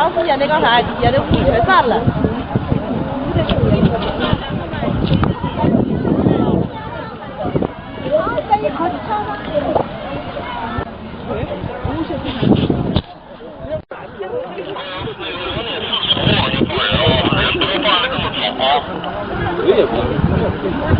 长时间的干啥？结的雾全散了。啊，那你可巧了。哎，不。的？的好。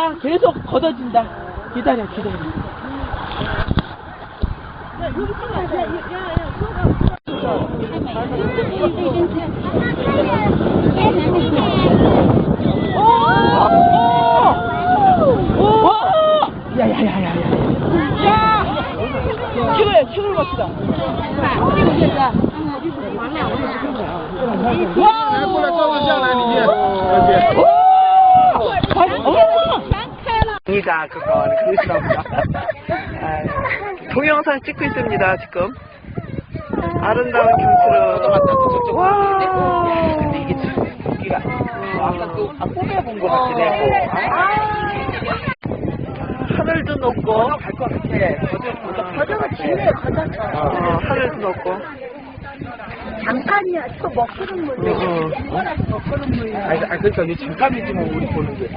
야, 보인다. 계속 걷어진다. 기다려, 기다려. 오! 야야야야야. 야! 키로야, 키로 갑시다. 와! 아닙니다. 그건 그리스도입니다. 아, 동영상 찍고 있습니다. 지금 아름다운 경치로. 와. 근데 이게 여기가 아까 또 아, 뽑아본 것 같긴 해. 아. 하늘도 높고. 갈것 같아. 가자가 길네 가자. 하늘도 높고. 잠깐이야. 저 먹구름 물. 아니, 아, 그러니까 이게 잠깐이지 뭐 우리 보는 게.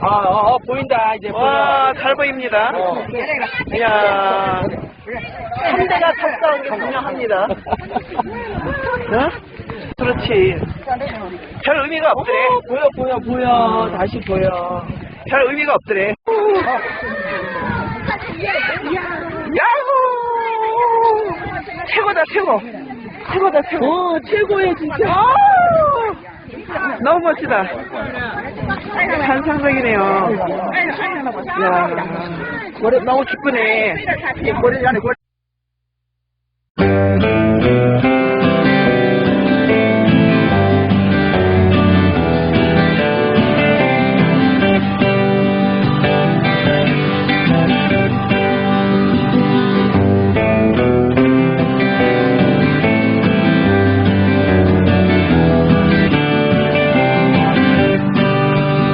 아, 어, 어, 보인다, 이제. 와, 잘 보입니다. 이야. 한 대가 탑사한 게 분명합니다. 어? 그렇지. 별 의미가 없더래. 보여, 보여, 보여. 다시 보여. 별 의미가 없더래. 야호! 최고다, 최고. 최고다, 최고. 어, 최고야, 진짜. 너무 멋지다. 환상적이네요. 야, 머리 너무 기쁘네. 머리 안에